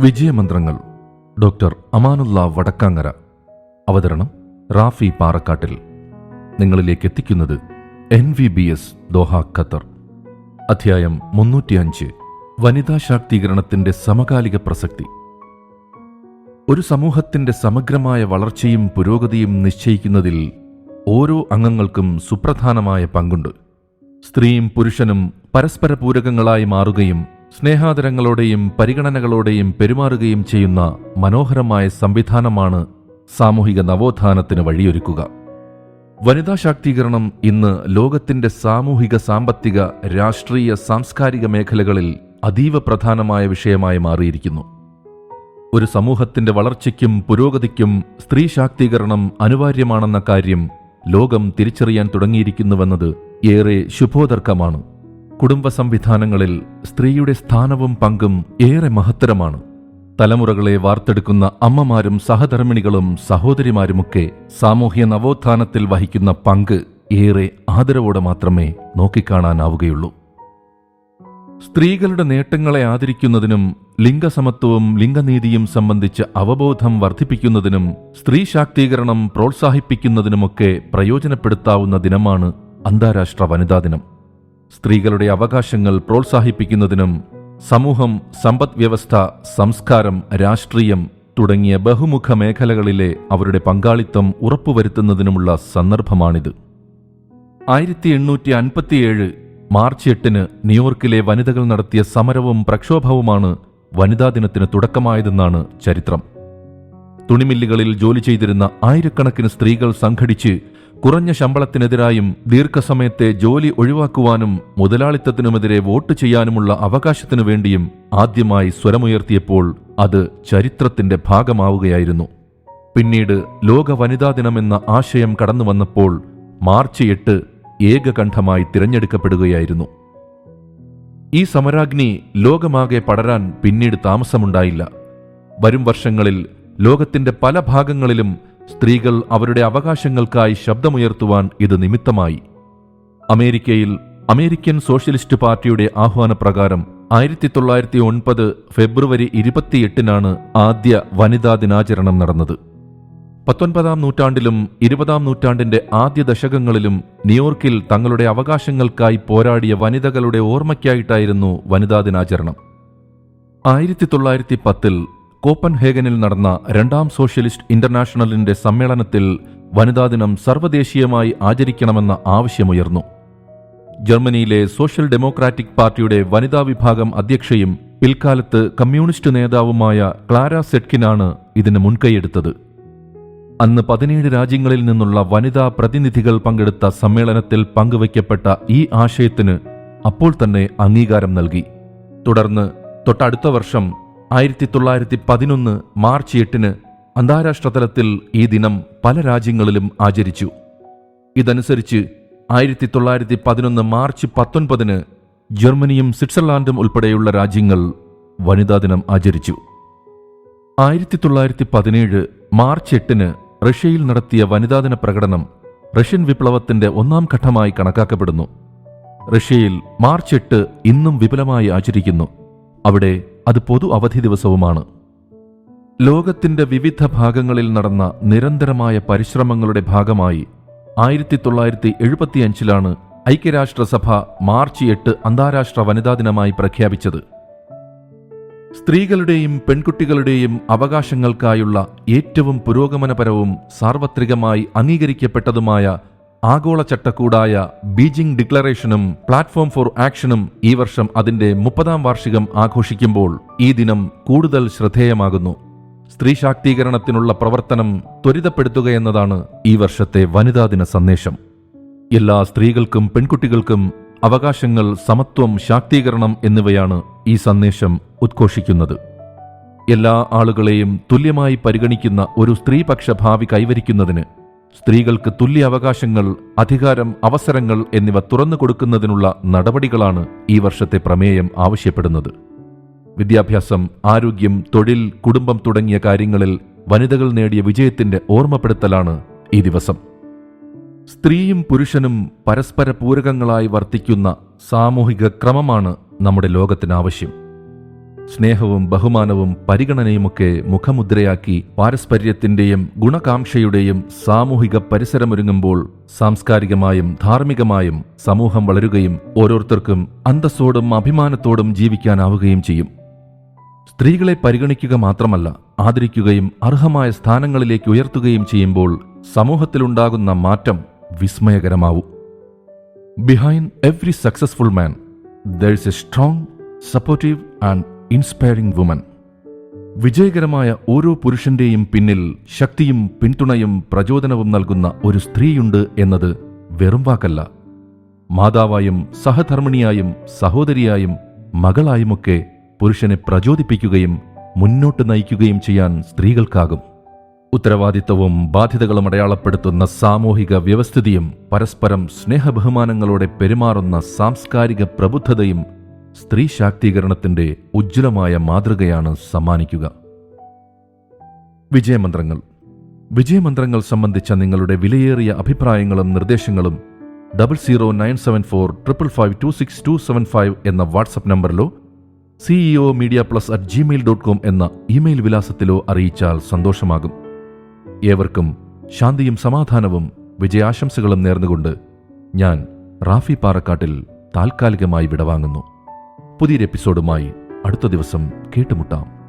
വിജയമന്ത്രങ്ങൾ doctor Amanullah Vadakkangara. അവതരണം റാഫി പാറക്കാട്ടിൽ. നിങ്ങളിലേക്ക് എത്തിക്കുന്നത് N V B S Doha Qatar. അധ്യായം മുന്നൂറ്റിയഞ്ച്. വനിതാ ശാക്തീകരണത്തിന്റെ സമകാലിക പ്രസക്തി. ഒരു സമൂഹത്തിന്റെ സമഗ്രമായ വളർച്ചയും പുരോഗതിയും നിശ്ചയിക്കുന്നതിൽ ഓരോ അംഗങ്ങൾക്കും സുപ്രധാനമായ പങ്കുണ്ട്. സ്ത്രീയും പുരുഷനും പരസ്പര പൂരകങ്ങളായി മാറുകയും സ്നേഹാദരങ്ങളോടെയും പരിഗണനകളോടെയും പെരുമാറുകയും ചെയ്യുന്ന മനോഹരമായ സംവിധാനമാണ് സാമൂഹിക നവോത്ഥാനത്തിന് വഴിയൊരുക്കുക. വനിതാ ശാക്തീകരണം ഇന്ന് ലോകത്തിന്റെ സാമൂഹിക സാമ്പത്തിക രാഷ്ട്രീയ സാംസ്കാരിക മേഖലകളിൽ അതീവ പ്രധാനമായ വിഷയമായി മാറിയിരിക്കുന്നു. ഒരു സമൂഹത്തിന്റെ വളർച്ചയ്ക്കും പുരോഗതിക്കും സ്ത്രീ ശാക്തീകരണം അനിവാര്യമാണെന്ന കാര്യം ലോകം തിരിച്ചറിയാൻ തുടങ്ങിയിരിക്കുന്നുവെന്നത് ഏറെ ശുഭോദർക്കമാണ്. കുടുംബ സംവിധാനങ്ങളിൽ സ്ത്രീയുടെ സ്ഥാനവും പങ്കും ഏറെ മഹത്തരമാണ്. തലമുറകളെ വാർത്തെടുക്കുന്ന അമ്മമാരും സഹധർമ്മിണികളും സഹോദരിമാരുമൊക്കെ സാമൂഹ്യ നവോത്ഥാനത്തിൽ വഹിക്കുന്ന പങ്ക് ഏറെ ആദരവോടെ മാത്രമേ നോക്കിക്കാണാനാവുകയുള്ളൂ. സ്ത്രീകളുടെ നേട്ടങ്ങളെ ആദരിക്കുന്നതിനും ലിംഗസമത്വവും ലിംഗനീതിയും സംബന്ധിച്ച് അവബോധം വർദ്ധിപ്പിക്കുന്നതിനും സ്ത്രീ ശാക്തീകരണം പ്രോത്സാഹിപ്പിക്കുന്നതിനുമൊക്കെ പ്രയോജനപ്പെടുത്താവുന്ന ദിനമാണ് അന്താരാഷ്ട്ര വനിതാ ദിനം. സ്ത്രീകളുടെ അവകാശങ്ങൾ പ്രോത്സാഹിപ്പിക്കുന്നതിനും സമൂഹം സമ്പദ് വ്യവസ്ഥ സംസ്കാരം രാഷ്ട്രീയം തുടങ്ങിയ ബഹുമുഖ മേഖലകളിലെ അവരുടെ പങ്കാളിത്തം ഉറപ്പുവരുത്തുന്നതിനുമുള്ള സന്ദർഭമാണിത്. ആയിരത്തി എണ്ണൂറ്റി അൻപത്തിയേഴ് മാർച്ച് എട്ടിന് ന്യൂയോർക്കിലെ വനിതകൾ നടത്തിയ സമരവും പ്രക്ഷോഭവുമാണ് വനിതാ ദിനത്തിന് തുടക്കമായതെന്നാണ് ചരിത്രം. തുണിമില്ലുകളിൽ ജോലി ചെയ്തിരുന്ന ആയിരക്കണക്കിന് സ്ത്രീകൾ സംഘടിച്ച് കുറഞ്ഞ ശമ്പളത്തിനെതിരായും ദീർഘസമയത്തെ ജോലി ഒഴിവാക്കുവാനും മുതലാളിത്തത്തിനുമെതിരെ വോട്ട് ചെയ്യാനുമുള്ള അവകാശത്തിനു വേണ്ടിയും ആദ്യമായി സ്വരമുയർത്തിയപ്പോൾ അത് ചരിത്രത്തിന്റെ ഭാഗമാവുകയായിരുന്നു. പിന്നീട് ലോക വനിതാ ദിനമെന്ന ആശയം കടന്നു വന്നപ്പോൾ മാർച്ച് എട്ട് ഏകകണ്ഠമായി തിരഞ്ഞെടുക്കപ്പെടുകയായിരുന്നു. ഈ സമരാഗ്നി ലോകമാകെ പടരാൻ പിന്നീട് താമസമുണ്ടായില്ല. വരും വർഷങ്ങളിൽ ലോകത്തിന്റെ പല ഭാഗങ്ങളിലും സ്ത്രീകൾ അവരുടെ അവകാശങ്ങൾക്കായി ശബ്ദമുയർത്തുവാൻ ഇത് നിമിത്തമായി. അമേരിക്കയിൽ അമേരിക്കൻ സോഷ്യലിസ്റ്റ് പാർട്ടിയുടെ ആഹ്വാനപ്രകാരം ആയിരത്തി തൊള്ളായിരത്തി ഒൻപത് ഫെബ്രുവരി ഇരുപത്തിയെട്ടിനാണ് ആദ്യ വനിതാ ദിനാചരണം നടന്നത്. പത്തൊൻപതാം നൂറ്റാണ്ടിലും ഇരുപതാം നൂറ്റാണ്ടിന്റെ ആദ്യ ദശകങ്ങളിലും ന്യൂയോർക്കിൽ തങ്ങളുടെ അവകാശങ്ങൾക്കായി പോരാടിയ വനിതകളുടെ ഓർമ്മയ്ക്കായിട്ടായിരുന്നു വനിതാ ദിനാചരണം. ആയിരത്തി തൊള്ളായിരത്തി പത്തിൽ കോപ്പൻഹേഗനിൽ നടന്ന രണ്ടാം സോഷ്യലിസ്റ്റ് ഇന്റർനാഷണലിന്റെ സമ്മേളനത്തിൽ വനിതാ ദിനം സർവദേശീയമായി ആചരിക്കണമെന്ന ആവശ്യമുയർന്നു. ജർമ്മനിയിലെ സോഷ്യൽ ഡെമോക്രാറ്റിക് പാർട്ടിയുടെ വനിതാ വിഭാഗം അധ്യക്ഷയും പിൽക്കാലത്ത് കമ്മ്യൂണിസ്റ്റ് നേതാവുമായ ക്ലാര സെറ്റ്കിനാണ് ഇതിന് മുൻകൈയെടുത്തത്. അന്ന് പതിനേഴ് രാജ്യങ്ങളിൽ നിന്നുള്ള വനിതാ പ്രതിനിധികൾ പങ്കെടുത്ത സമ്മേളനത്തിൽ പങ്കുവയ്ക്കപ്പെട്ട ഈ ആശയത്തിന് അപ്പോൾ തന്നെ അംഗീകാരം നൽകി. തുടർന്ന് തൊട്ടടുത്ത വർഷം ആയിരത്തി തൊള്ളായിരത്തി പതിനൊന്ന് മാർച്ച് എട്ടിന് അന്താരാഷ്ട്ര തലത്തിൽ ഈ ദിനം പല രാജ്യങ്ങളിലും ആചരിച്ചു. ഇതനുസരിച്ച് ആയിരത്തി തൊള്ളായിരത്തി പതിനൊന്ന് മാർച്ച് പത്തൊൻപതിന് ജർമ്മനിയും സ്വിറ്റ്സർലാൻഡും ഉൾപ്പെടെയുള്ള രാജ്യങ്ങൾ വനിതാ ദിനം ആചരിച്ചു. ആയിരത്തി തൊള്ളായിരത്തി പതിനേഴ് മാർച്ച് എട്ടിന് റഷ്യയിൽ നടത്തിയ വനിതാ ദിന പ്രകടനം റഷ്യൻ വിപ്ലവത്തിന്റെ ഒന്നാം ഘട്ടമായി കണക്കാക്കപ്പെടുന്നു. റഷ്യയിൽ മാർച്ച് എട്ട് ഇന്നും വിപുലമായി ആചരിക്കുന്നു. അവിടെ അത് പൊതു അവധി ദിവസവുമാണ്. ലോകത്തിന്റെ വിവിധ ഭാഗങ്ങളിൽ നടന്ന നിരന്തരമായ പരിശ്രമങ്ങളുടെ ഭാഗമായി ആയിരത്തി തൊള്ളായിരത്തി എഴുപത്തിയഞ്ചിലാണ് ഐക്യരാഷ്ട്രസഭ മാർച്ച് എട്ട് അന്താരാഷ്ട്ര വനിതാ ദിനമായി പ്രഖ്യാപിച്ചത്. സ്ത്രീകളുടെയും പെൺകുട്ടികളുടെയും അവകാശങ്ങൾക്കായുള്ള ഏറ്റവും പുരോഗമനപരവും സാർവത്രികമായി അംഗീകരിക്കപ്പെട്ടതുമായ ആഗോള ചട്ടക്കൂടായ ബീജിംഗ് ഡിക്ലറേഷനും പ്ലാറ്റ്ഫോം ഫോർ ആക്ഷനും ഈ വർഷം അതിന്റെ മുപ്പതാം വാർഷികം ആഘോഷിക്കുമ്പോൾ ഈ ദിനം കൂടുതൽ ശ്രദ്ധേയമാകുന്നു. സ്ത്രീ ശാക്തീകരണത്തിനുള്ള പ്രവർത്തനം ത്വരിതപ്പെടുത്തുക എന്നതാണ് ഈ വർഷത്തെ വനിതാ ദിന സന്ദേശം. എല്ലാ സ്ത്രീകൾക്കും പെൺകുട്ടികൾക്കും അവകാശങ്ങൾ സമത്വം ശാക്തീകരണം എന്നിവയാണ് ഈ സന്ദേശം ഉദ്ഘോഷിക്കുന്നത്. എല്ലാ ആളുകളെയും തുല്യമായി പരിഗണിക്കുന്ന ഒരു സ്ത്രീപക്ഷ ഭാവി കൈവരിക്കുന്നതിന് സ്ത്രീകൾക്ക് തുല്യ അവകാശങ്ങൾ അധികാരം അവസരങ്ങൾ എന്നിവ തുറന്നു കൊടുക്കുന്നതിനുള്ള നടപടികളാണ് ഈ വർഷത്തെ പ്രമേയം ആവശ്യപ്പെടുന്നത്. വിദ്യാഭ്യാസം ആരോഗ്യം തൊഴിൽ കുടുംബം തുടങ്ങിയ കാര്യങ്ങളിൽ വനിതകൾ നേടിയ വിജയത്തിന്റെ ഓർമ്മപ്പെടുത്തലാണ് ഈ ദിവസം. സ്ത്രീയും പുരുഷനും പരസ്പര പൂരകങ്ങളായി വർത്തിക്കുന്ന സാമൂഹിക ക്രമമാണ് നമ്മുടെ ലോകത്തിന് ആവശ്യം. സ്നേഹവും ബഹുമാനവും പരിഗണനയുമൊക്കെ മുഖമുദ്രയാക്കി പാരസ്പര്യത്തിന്റെയും ഗുണകാംക്ഷയുടെയും സാമൂഹിക പരിസരമൊരുങ്ങുമ്പോൾ സാംസ്കാരികമായും ധാർമ്മികമായും സമൂഹം വളരുകയും ഓരോരുത്തർക്കും അന്തസ്സോടും അഭിമാനത്തോടും ജീവിക്കാനാവുകയും ചെയ്യും. സ്ത്രീകളെ പരിഗണിക്കുക മാത്രമല്ല ആദരിക്കുകയും അർഹമായ സ്ഥാനങ്ങളിലേക്ക് ഉയർത്തുകയും ചെയ്യുമ്പോൾ സമൂഹത്തിലുണ്ടാകുന്ന മാറ്റം വിസ്മയകരമാവും. Behind every successful man there is a strong supportive and inspiring woman. വിജയകരമായ ഓരോ പുരുഷന്റെയും പിന്നിൽ ശക്തിയും പിന്തുണയും പ്രചോദനവും നൽകുന്ന ഒരു സ്ത്രീയുണ്ട് എന്നത് വെറും വാക്കല്ല. മാതാവായും സഹധർമ്മിണിയായും സഹോദരിയായും മകളായുമൊക്കെ പുരുഷനെ പ്രചോദിപ്പിക്കുകയും മുന്നോട്ട് നയിക്കുകയും ചെയ്യാൻ സ്ത്രീകൾക്കാകും. ഉത്തരവാദിത്തവും ബാധ്യതകളും അടയാളപ്പെടുത്തുന്ന സാമൂഹിക വ്യവസ്ഥിതിയും പരസ്പരം സ്നേഹബഹുമാനങ്ങളോടെ പെരുമാറുന്ന സാംസ്കാരിക പ്രബുദ്ധതയും സ്ത്രീ ശാക്തീകരണത്തിന്റെ ഉജ്ജ്വലമായ മാതൃകയാണ് സമ്മാനിക്കുക. വിജയമന്ത്രങ്ങൾ. വിജയമന്ത്രങ്ങൾ സംബന്ധിച്ച നിങ്ങളുടെ വിലയേറിയ അഭിപ്രായങ്ങളും നിർദ്ദേശങ്ങളും double zero nine seven four triple five two six two seven five എന്ന WhatsApp നമ്പറിലോ CEO media plus at Gmail dot com എന്ന ഇമെയിൽ വിലാസത്തിലോ അറിയിച്ചാൽ സന്തോഷമാകും. ഏവർക്കും ശാന്തിയും സമാധാനവും വിജയാശംസകളും നേർന്നുകൊണ്ട് ഞാൻ റാഫി പാറക്കാട്ടിൽ താൽക്കാലികമായി വിടവാങ്ങുന്നു. പുതിയൊരു എപ്പിസോഡുമായി അടുത്ത ദിവസം കേട്ടുമുട്ടാം.